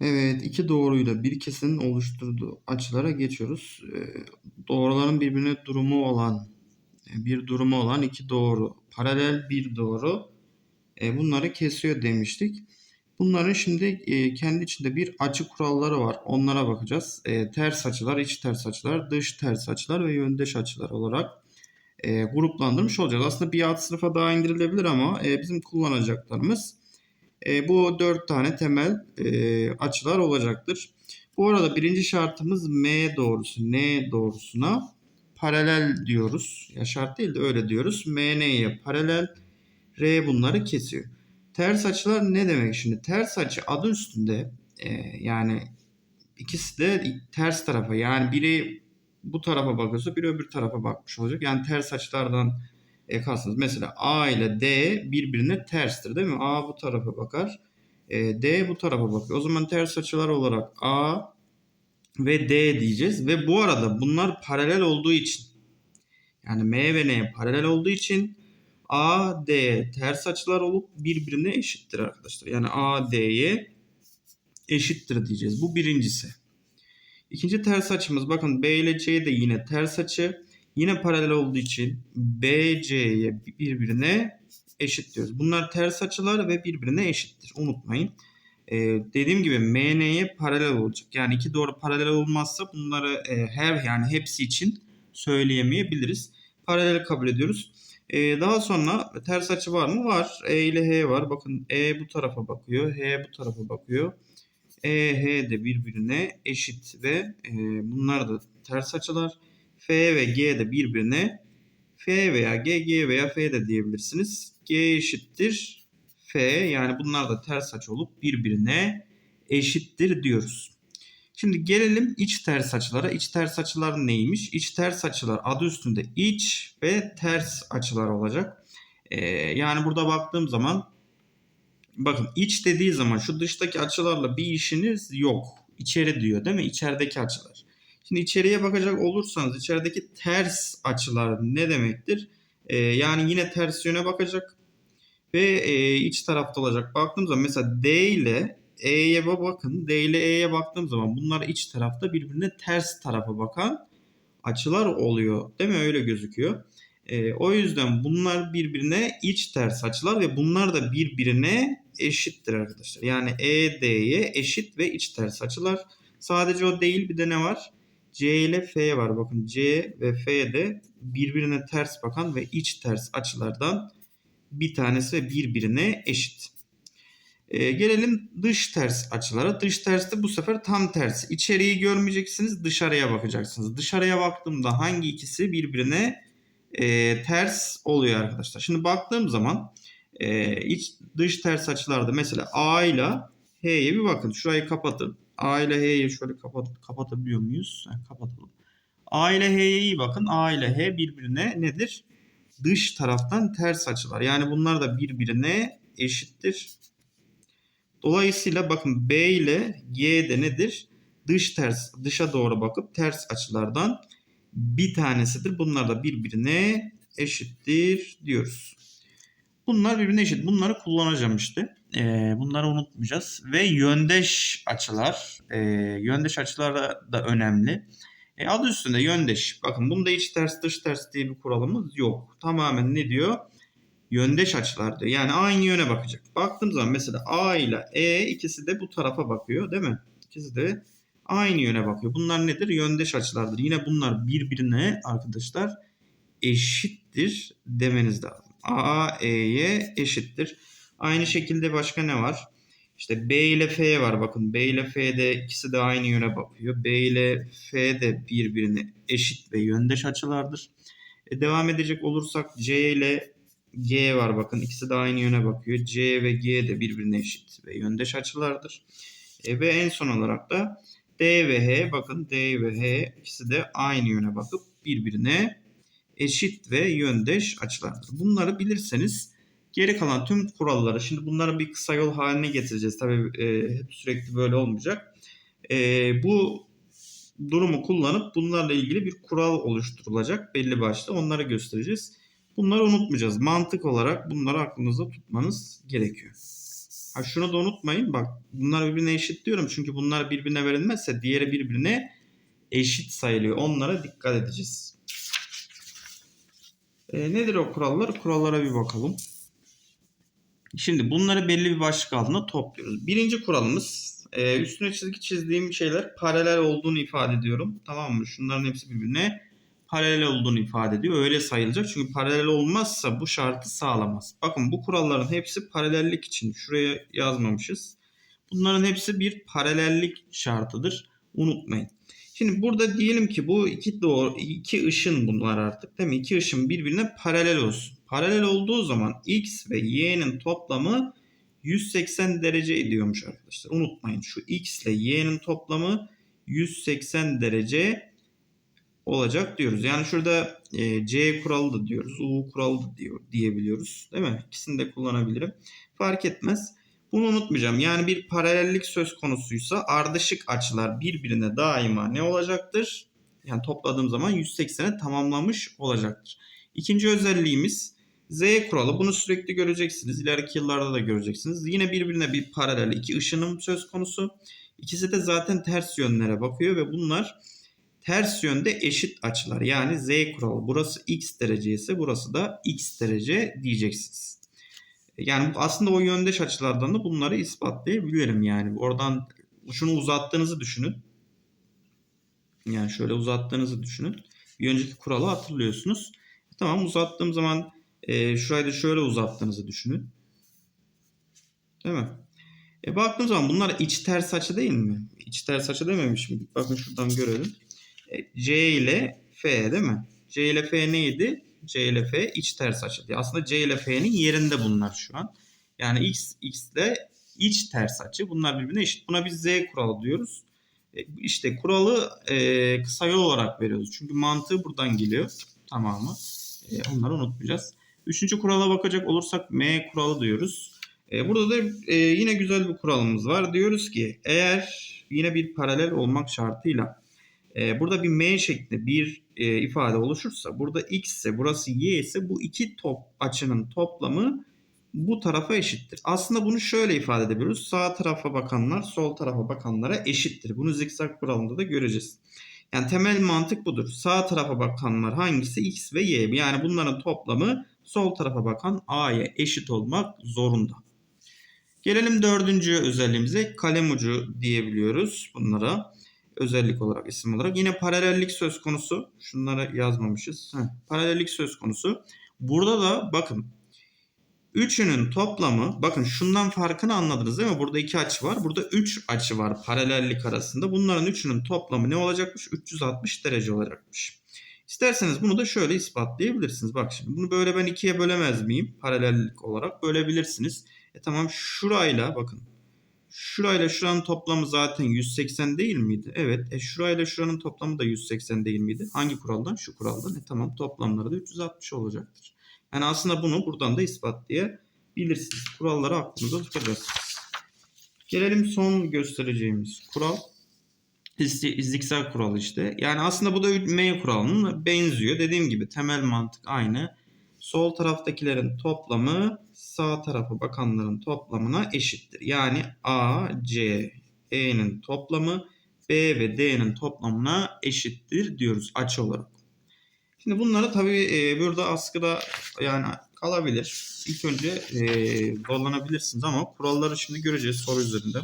Evet, iki doğruyla bir kesinin oluşturduğu açılara geçiyoruz. Ee, Doğruların birbirine durumu olan, e, bir durumu olan iki doğru, paralel bir doğru e, bunları kesiyor demiştik. Bunların şimdi e, kendi içinde bir açı kuralları var. Onlara bakacağız. Ters açılar, iç ters açılar, dış ters açılar ve yöndeş açılar olarak gruplandırmış olacağız. Aslında bir alt sınıfa daha indirilebilir ama bizim kullanacaklarımız e, bu dört tane temel e, açılar olacaktır. Bu arada birinci şartımız M doğrusu N doğrusuna paralel diyoruz. Ya şart değil de öyle diyoruz. M N'ye paralel R bunları kesiyor. Ters açılar ne demek şimdi? Ters açı adı üstünde e, yani ikisi de ters tarafa yani biri bu tarafa bakıyorsa biri öbür tarafa bakmış olacak. Yani ters açılardan e, kastınız. Mesela A ile D birbirine terstir değil mi? A bu tarafa bakar. E, D bu tarafa bakıyor. O zaman ters açılar olarak A ve D diyeceğiz. Ve bu arada bunlar paralel olduğu için yani M ve N paralel olduğu için A, D ters açılar olup birbirine eşittir arkadaşlar. Yani A, D'ye eşittir diyeceğiz. Bu birincisi. İkinci ters açımız bakın B ile C de yine ters açı. Yine paralel olduğu için B, C'ye birbirine eşit diyoruz. Bunlar ters açılar ve birbirine eşittir. Unutmayın. Ee, dediğim gibi MN'ye paralel olacak. Yani iki doğru paralel olmazsa bunları e, her yani hepsi için söyleyemeyebiliriz. Paralel kabul ediyoruz. Ee, daha sonra ters açı var mı? Var. E ile H var. Bakın E bu tarafa bakıyor. H bu tarafa bakıyor. E, H de birbirine eşit ve e, bunlar da ters açılar. F ve G de birbirine F veya G, G veya F de diyebilirsiniz. G eşittir F yani bunlar da ters açı olup birbirine eşittir diyoruz. Şimdi gelelim iç ters açılara. İç ters açılar neymiş? İç ters açılar adı üstünde iç ve ters açılar olacak. Ee, yani burada baktığım zaman bakın iç dediği zaman şu dıştaki açılarla bir işiniz yok. İçeri diyor değil mi? İçerideki açılar. Şimdi içeriye bakacak olursanız içerideki ters açılar ne demektir? Ee, yani yine ters yöne bakacak ve e, iç tarafta olacak. Baktığım zaman mesela D ile E'ye bakın. D ile E'ye baktığım zaman bunlar iç tarafta birbirine ters tarafa bakan açılar oluyor. Değil mi? Öyle gözüküyor. E, o yüzden bunlar birbirine iç ters açılar ve bunlar da birbirine eşittir arkadaşlar. Yani E, D'ye eşit ve iç ters açılar. Sadece o değil bir de ne var? C ile F var. Bakın C ve F de birbirine ters bakan ve iç ters açılardan bir tanesi birbirine eşit. Ee, gelelim dış ters açılara. Dış ters de bu sefer tam tersi. İçeriği görmeyeceksiniz dışarıya bakacaksınız. Dışarıya baktığımda hangi ikisi birbirine e, ters oluyor arkadaşlar. Şimdi baktığım zaman e, iç dış ters açılarda mesela A ile H'ye bir bakın. Şurayı kapatın. A ile H'yi şöyle kapat, kapatabiliyor muyuz? Yani kapatalım. A ile H'ye iyi bakın. A ile H birbirine nedir? Dış taraftan ters açılar. Yani bunlar da birbirine eşittir. Dolayısıyla bakın B ile G de nedir? Dış ters, dışa doğru bakıp ters açılardan bir tanesidir. Bunlar da birbirine eşittir diyoruz. Bunlar birbirine eşit. Bunları kullanacağım işte. Ee, bunları unutmayacağız. Ve yöndeş açılar. E, yöndeş açılar da önemli. E, adı üstünde yöndeş. Bakın bunda iç ters dış ters diye bir kuralımız yok. Tamamen ne diyor? Yöndeş açılar diyor. Yani aynı yöne bakacak. Baktığım zaman mesela A ile E ikisi de bu tarafa bakıyor değil mi? İkisi de aynı yöne bakıyor. Bunlar nedir? Yöndeş açılardır. Yine bunlar birbirine arkadaşlar eşittir demeniz lazım. A E'ye eşittir. Aynı şekilde başka ne var? İşte B ile F var bakın. B ile F de ikisi de aynı yöne bakıyor. B ile F de birbirine eşit ve yöndeş açılardır. E, devam edecek olursak C ile G var bakın. ikisi de aynı yöne bakıyor. C ve G de birbirine eşit ve yöndeş açılardır. E, ve en son olarak da D ve H bakın D ve H ikisi de aynı yöne bakıp birbirine eşit ve yöndeş açılardır. Bunları bilirseniz geri kalan tüm kuralları şimdi bunları bir kısa yol haline getireceğiz. Tabii e, hep sürekli böyle olmayacak. E, bu durumu kullanıp bunlarla ilgili bir kural oluşturulacak belli başlı. Onları göstereceğiz. Bunları unutmayacağız. Mantık olarak bunları aklınızda tutmanız gerekiyor. Ha şunu da unutmayın bak bunlar birbirine eşit diyorum çünkü bunlar birbirine verilmezse diğeri birbirine eşit sayılıyor. Onlara dikkat edeceğiz. E, nedir o kurallar? Kurallara bir bakalım. Şimdi bunları belli bir başlık altında topluyoruz. Birinci kuralımız e, üstüne çizgi çizdiğim şeyler paralel olduğunu ifade ediyorum. Tamam mı? Şunların hepsi birbirine paralel olduğunu ifade ediyor. Öyle sayılacak. Çünkü paralel olmazsa bu şartı sağlamaz. Bakın bu kuralların hepsi paralellik için. Şuraya yazmamışız. Bunların hepsi bir paralellik şartıdır. Unutmayın. Şimdi burada diyelim ki bu iki doğru iki ışın bunlar artık değil mi? İki ışın birbirine paralel olsun. Paralel olduğu zaman x ve y'nin toplamı 180 derece ediyormuş arkadaşlar. Unutmayın şu x ile y'nin toplamı 180 derece olacak diyoruz. Yani şurada e, C kuralı da diyoruz. U kuralı da diyor, diyebiliyoruz. Değil mi? İkisini de kullanabilirim. Fark etmez. Bunu unutmayacağım. Yani bir paralellik söz konusuysa ardışık açılar birbirine daima ne olacaktır? Yani topladığım zaman 180'e tamamlamış olacaktır. İkinci özelliğimiz Z kuralı. Bunu sürekli göreceksiniz. İleriki yıllarda da göreceksiniz. Yine birbirine bir paralel iki ışınım söz konusu. İkisi de zaten ters yönlere bakıyor ve bunlar ters yönde eşit açılar. Yani Z kuralı. Burası x derece ise burası da x derece diyeceksiniz. Yani aslında o yöndeş açılardan da bunları ispatlayabilirim yani. Oradan şunu uzattığınızı düşünün. Yani şöyle uzattığınızı düşünün. Bir önceki kuralı hatırlıyorsunuz. Tamam uzattığım zaman e, şurayı da şöyle uzattığınızı düşünün. Değil mi? E baktığım zaman bunlar iç ters açı değil mi? İç ters açı dememiş miydik? Bakın şuradan görelim. E, C ile F değil mi? C ile F neydi? C iç ters açı diye. Aslında C yerinde bunlar şu an. Yani X, X ile iç ters açı. Bunlar birbirine eşit. Buna biz Z kuralı diyoruz. E, işte kuralı e, kısa yol olarak veriyoruz. Çünkü mantığı buradan geliyor. Tamamı. E, onları unutmayacağız. Üçüncü kurala bakacak olursak M kuralı diyoruz. E, burada da e, yine güzel bir kuralımız var. Diyoruz ki eğer yine bir paralel olmak şartıyla e, burada bir M şeklinde bir e, ifade oluşursa burada X ise burası Y ise bu iki top açının toplamı bu tarafa eşittir. Aslında bunu şöyle ifade edebiliyoruz. Sağ tarafa bakanlar sol tarafa bakanlara eşittir. Bunu zikzak kuralında da göreceğiz. Yani temel mantık budur. Sağ tarafa bakanlar hangisi? X ve Y. Yani bunların toplamı sol tarafa bakan A'ya eşit olmak zorunda. Gelelim dördüncü özelliğimize. Kalem ucu diyebiliyoruz bunlara. Özellik olarak, isim olarak. Yine paralellik söz konusu. Şunlara yazmamışız. Heh, paralellik söz konusu. Burada da bakın Üçünün toplamı bakın şundan farkını anladınız değil mi? Burada iki açı var. Burada üç açı var paralellik arasında. Bunların üçünün toplamı ne olacakmış? 360 derece olacakmış. İsterseniz bunu da şöyle ispatlayabilirsiniz. Bak şimdi bunu böyle ben ikiye bölemez miyim? Paralellik olarak bölebilirsiniz. E tamam şurayla bakın. Şurayla şuranın toplamı zaten 180 değil miydi? Evet. E şurayla şuranın toplamı da 180 değil miydi? Hangi kuraldan? Şu kuraldan. E tamam toplamları da 360 olacaktır. Yani aslında bunu buradan da ispatlayabilirsiniz. Kuralları aklınızda tutacaksınız. Gelelim son göstereceğimiz kural. İzliksel kural işte. Yani aslında bu da M kuralının benziyor. Dediğim gibi temel mantık aynı. Sol taraftakilerin toplamı sağ tarafa bakanların toplamına eşittir. Yani A, C, E'nin toplamı B ve D'nin toplamına eşittir diyoruz açı olarak. Şimdi bunları tabii e, burada askıda yani kalabilir. İlk önce e, zorlanabilirsiniz ama kuralları şimdi göreceğiz soru üzerinde.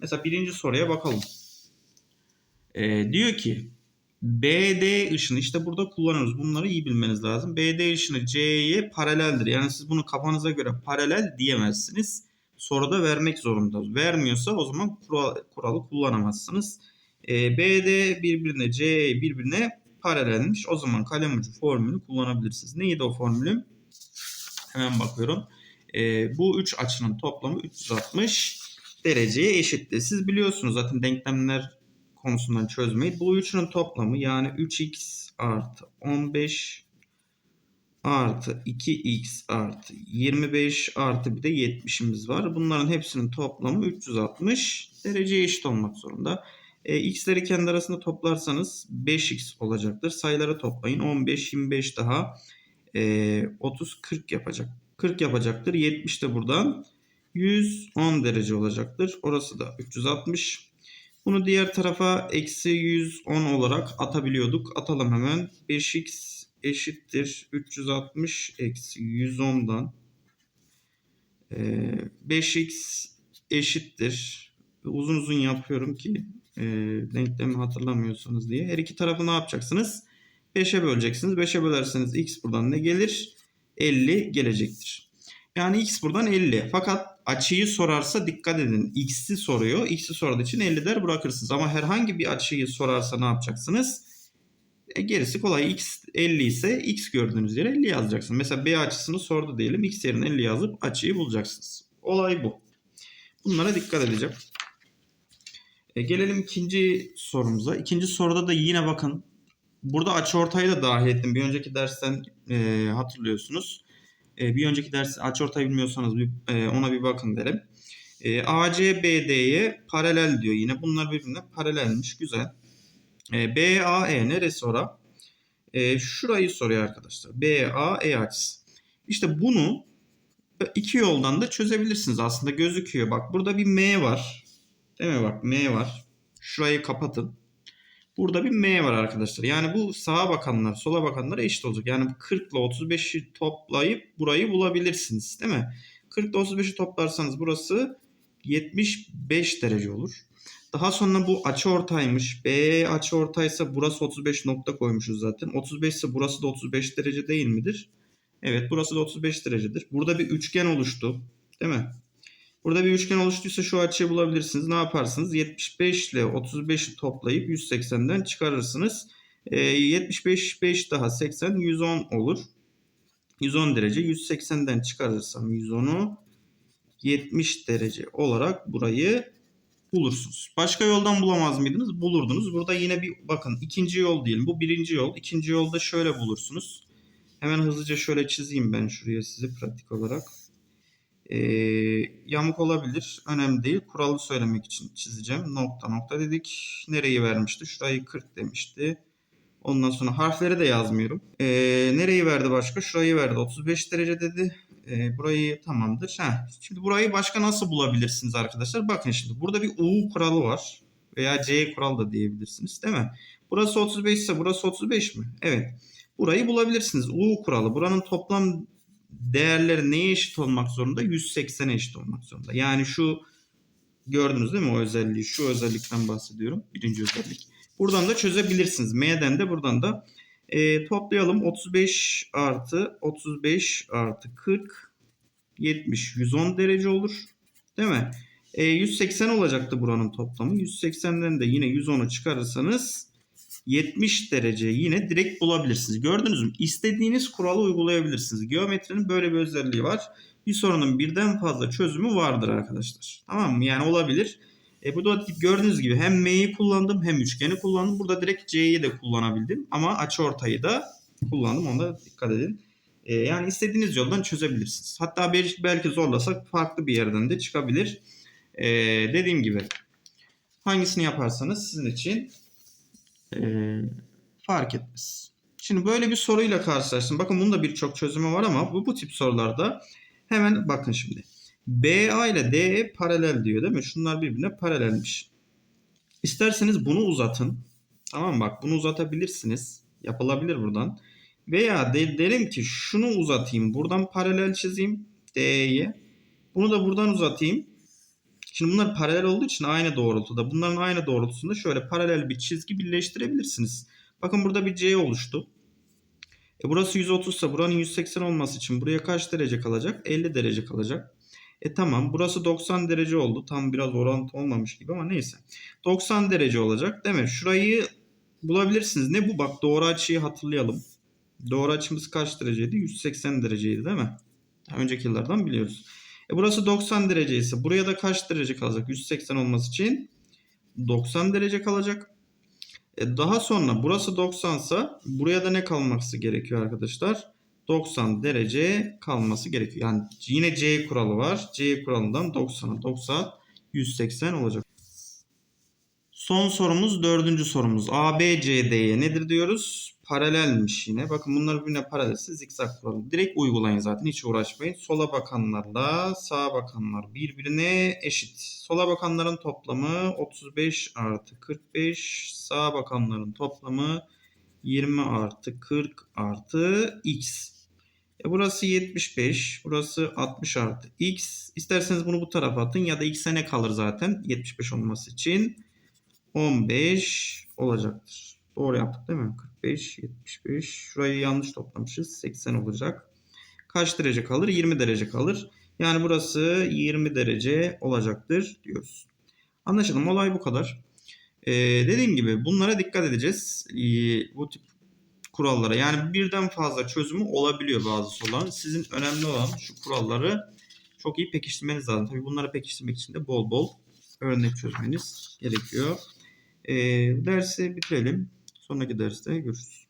Mesela birinci soruya bakalım. E, diyor ki BD ışını işte burada kullanıyoruz. Bunları iyi bilmeniz lazım. BD ışını C'ye paraleldir. Yani siz bunu kafanıza göre paralel diyemezsiniz. Soruda vermek zorunda. Vermiyorsa o zaman kural, kuralı kullanamazsınız. E, BD birbirine C birbirine paralelmiş. O zaman kalem ucu formülü kullanabilirsiniz. Neydi o formülü? Hemen bakıyorum. E, bu üç açının toplamı 360 dereceye eşittir. Siz biliyorsunuz zaten denklemler konusundan çözmeyi. Bu üçünün toplamı yani 3x artı 15 artı 2x artı 25 artı bir de 70'imiz var. Bunların hepsinin toplamı 360 dereceye eşit olmak zorunda. E, x'leri kendi arasında toplarsanız 5x olacaktır. Sayıları toplayın. 15, 25 daha e, 30, 40 yapacak. 40 yapacaktır. 70 de buradan 110 derece olacaktır. Orası da 360. Bunu diğer tarafa eksi 110 olarak atabiliyorduk. Atalım hemen. 5x eşittir 360 eksi 110'dan ee, 5x eşittir. Uzun uzun yapıyorum ki e, denklemi hatırlamıyorsanız diye. Her iki tarafı ne yapacaksınız? 5'e böleceksiniz. 5'e bölerseniz x buradan ne gelir? 50 gelecektir. Yani x buradan 50. Fakat açıyı sorarsa dikkat edin. X'i soruyor. X'i sorduğu için 50 der bırakırsınız. Ama herhangi bir açıyı sorarsa ne yapacaksınız? E, gerisi kolay. X 50 ise X gördüğünüz yere 50 yazacaksınız. Mesela B açısını sordu diyelim. X yerine 50 yazıp açıyı bulacaksınız. Olay bu. Bunlara dikkat edeceğim. E, gelelim ikinci sorumuza. İkinci soruda da yine bakın. Burada açıortayı da dahil ettim. Bir önceki dersten e, hatırlıyorsunuz. E, bir önceki ders açıortayı bilmiyorsanız bir, e, ona bir bakın derim. E, AC BD'ye paralel diyor yine. Bunlar birbirine paralelmiş. Güzel. E, BAE neresi ora? Şurayı soruyor arkadaşlar. BAE açısı. İşte bunu iki yoldan da çözebilirsiniz. Aslında gözüküyor. Bak burada bir M var. Değil mi bak M var. Şurayı kapatın. Burada bir M var arkadaşlar. Yani bu sağa bakanlar, sola bakanlar eşit olacak. Yani 40 ile 35'i toplayıp burayı bulabilirsiniz. Değil mi? 40 ile 35'i toplarsanız burası 75 derece olur. Daha sonra bu açı ortaymış. B açı ortaysa burası 35 nokta koymuşuz zaten. 35 ise burası da 35 derece değil midir? Evet burası da 35 derecedir. Burada bir üçgen oluştu. Değil mi? Burada bir üçgen oluştuysa şu açıyı bulabilirsiniz. Ne yaparsınız? 75 ile 35'i toplayıp 180'den çıkarırsınız. E, 75 5 daha 80 110 olur. 110 derece 180'den çıkarırsam 110'u 70 derece olarak burayı bulursunuz. Başka yoldan bulamaz mıydınız? Bulurdunuz. Burada yine bir bakın ikinci yol diyelim. Bu birinci yol. İkinci yolda şöyle bulursunuz. Hemen hızlıca şöyle çizeyim ben şuraya size pratik olarak. Ee, yamuk olabilir. Önemli değil. Kuralı söylemek için çizeceğim. Nokta nokta dedik. Nereyi vermişti? Şurayı 40 demişti. Ondan sonra harfleri de yazmıyorum. Ee, nereyi verdi başka? Şurayı verdi. 35 derece dedi. Ee, burayı tamamdır. Heh. Şimdi burayı başka nasıl bulabilirsiniz arkadaşlar? Bakın şimdi burada bir U kuralı var. Veya C kuralı da diyebilirsiniz değil mi? Burası 35 ise burası 35 mi? Evet. Burayı bulabilirsiniz. U kuralı. Buranın toplam değerleri neye eşit olmak zorunda? 180 eşit olmak zorunda. Yani şu gördünüz değil mi o özelliği? Şu özellikten bahsediyorum. Birinci özellik. Buradan da çözebilirsiniz. M'den de buradan da e, toplayalım. 35 artı 35 artı 40 70 110 derece olur. Değil mi? E, 180 olacaktı buranın toplamı. 180'den de yine 110'u çıkarırsanız 70 derece yine direkt bulabilirsiniz. Gördünüz mü? İstediğiniz kuralı uygulayabilirsiniz. Geometrinin böyle bir özelliği var. Bir sorunun birden fazla çözümü vardır arkadaşlar. Tamam mı? Yani olabilir. E, bu da gördüğünüz gibi hem M'yi kullandım hem üçgeni kullandım. Burada direkt C'yi de kullanabildim. Ama açıortayı da kullandım. Ona dikkat edin. E, yani istediğiniz yoldan çözebilirsiniz. Hatta belki zorlasak farklı bir yerden de çıkabilir. E, dediğim gibi hangisini yaparsanız sizin için e, fark etmez. Şimdi böyle bir soruyla karşılaştım. Bakın bunun da birçok çözümü var ama bu, bu tip sorularda hemen bakın şimdi. BA ile DE paralel diyor değil mi? Şunlar birbirine paralelmiş. İsterseniz bunu uzatın. Tamam bak bunu uzatabilirsiniz. Yapılabilir buradan. Veya de, derim ki şunu uzatayım. Buradan paralel çizeyim. DE'ye. Bunu da buradan uzatayım. Şimdi bunlar paralel olduğu için aynı doğrultuda. Bunların aynı doğrultusunda şöyle paralel bir çizgi birleştirebilirsiniz. Bakın burada bir C oluştu. E burası 130 ise buranın 180 olması için buraya kaç derece kalacak? 50 derece kalacak. E tamam burası 90 derece oldu. Tam biraz orantı olmamış gibi ama neyse. 90 derece olacak değil mi? Şurayı bulabilirsiniz. Ne bu? Bak doğru açıyı hatırlayalım. Doğru açımız kaç dereceydi? 180 dereceydi değil mi? Önceki yıllardan biliyoruz. E burası 90 derece ise buraya da kaç derece kalacak? 180 olması için 90 derece kalacak. E daha sonra burası 90 ise buraya da ne kalması gerekiyor arkadaşlar? 90 derece kalması gerekiyor. Yani yine C kuralı var. C kuralından 90'a 90 180 olacak. Son sorumuz dördüncü sorumuz. ABCD'ye nedir diyoruz? Paralelmiş yine. Bakın bunlar birbirine paralelse zikzak kuralı. Direkt uygulayın zaten hiç uğraşmayın. Sola bakanlarla sağa bakanlar birbirine eşit. Sola bakanların toplamı 35 artı 45. Sağa bakanların toplamı 20 artı 40 artı x. E burası 75. Burası 60 artı x. İsterseniz bunu bu tarafa atın ya da x'e ne kalır zaten 75 olması için. 15 olacaktır. Doğru yaptık değil mi? 45, 75. Şurayı yanlış toplamışız. 80 olacak. Kaç derece kalır? 20 derece kalır. Yani burası 20 derece olacaktır diyoruz. Anlaşıldı mı? Olay bu kadar. Ee, dediğim gibi bunlara dikkat edeceğiz. Ee, bu tip kurallara. Yani birden fazla çözümü olabiliyor bazı soruların. Sizin önemli olan şu kuralları çok iyi pekiştirmeniz lazım. Tabii bunları pekiştirmek için de bol bol örnek çözmeniz gerekiyor. Ee, dersi bitirelim. Sonraki derste görüşürüz.